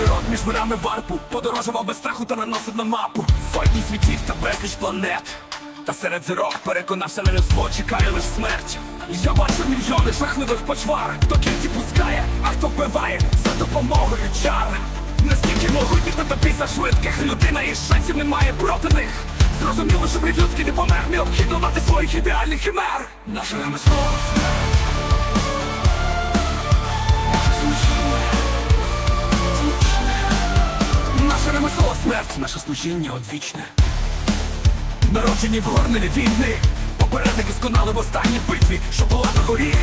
Сирот між мирами варпу Подорожував без страху та наносив на мапу. Сотні світів та безліч планет. Та серед зірок переконався на людство чекає лиш смерть. Я бачу мільйони жахливих почвар. Хто кінці пускає, а хто вбиває за допомогою чар. Наскільки могутніх та після швидких Людина і шансів немає проти них. Зрозуміло, що брід людський не помер Необхідно мати своїх ідеальних химер. Наше ремесло наше служіння одвічне. Народжені в горнилі війни, попередники сконали в останній битві, що була на горі.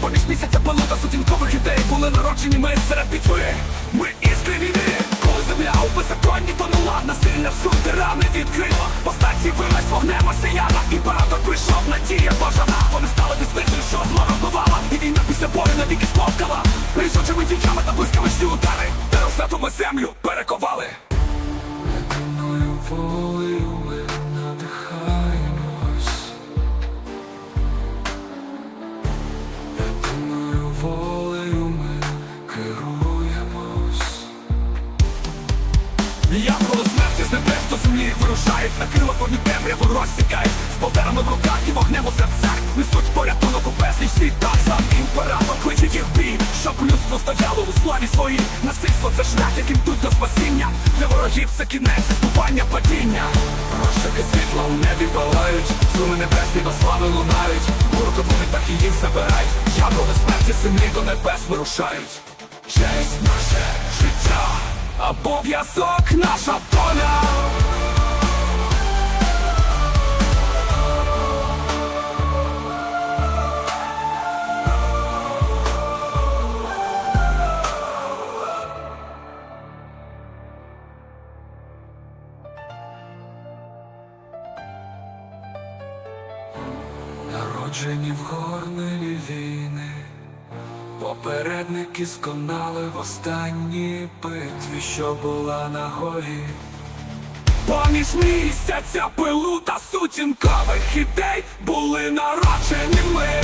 Поміж місяця пилу та сутінкових ідей були народжені ми серед битви. Ми іскри війни, коли земля у беззаконні тонула, насильне всюди рани відкрила. Повстанці вилазь вогнем осіяна, імператор прийшов надія бажана. Вони стали десницею, що зло розбивала, і війна після бою навіки смовкала. Рішучими діями та блискавичні удари, та розсвяту землю. Єдиною ми надихаємось. Єдиною волею ми керуємось. Я коло смерті з небес до землі вирушають На крила повні темряву розсікають. З полтерами в руках і вогнем у серцях спасіння. Для ворогів це кінець існування падіння. Розшаки світла у небі палають Суми небесні до слави лунають. Гуркот вони так і їх забирають. Яброви смерті землі до небес вирушають. Честь наше життя Обов'язок наша доля Народжені в горнилі війни, попередники сконали в останній битві, що була на горі. Поміж місяця пилу та сутінкових ідей були народжені ми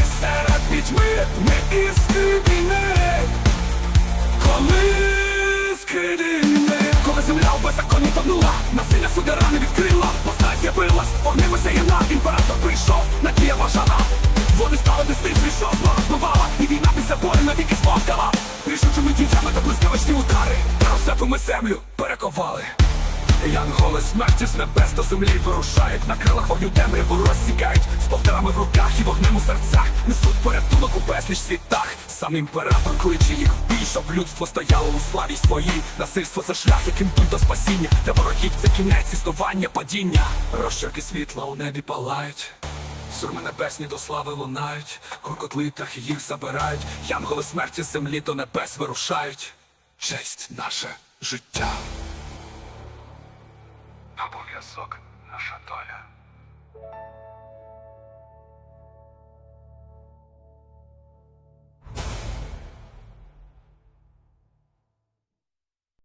вогнем осяяна, імператор прийшов, надія бажана. Вони стали десницею, що розбивала, і війна після бою навіки смовкала. Рішучими діями та блискавичні удари, та розсету ми землю перековали. Янголи смерті з небес до землі вирушають На крилах вогню темряву розсікають З полтерами в руках і вогнем у серцях Несуть порятунок у безліч світах Сам імператор кличе їх в бій Щоб людство стояло у славі своїй. Насильство це шлях, яким тут до спасіння. Для ворогів це кінець існування, падіння. Розчерки світла у небі палають Сурми небесні до слави лунають Гуркотли птахи їх забирають Янголи смерті землі до небес вирушають. Честь наше життя. Обов'язок наша доля.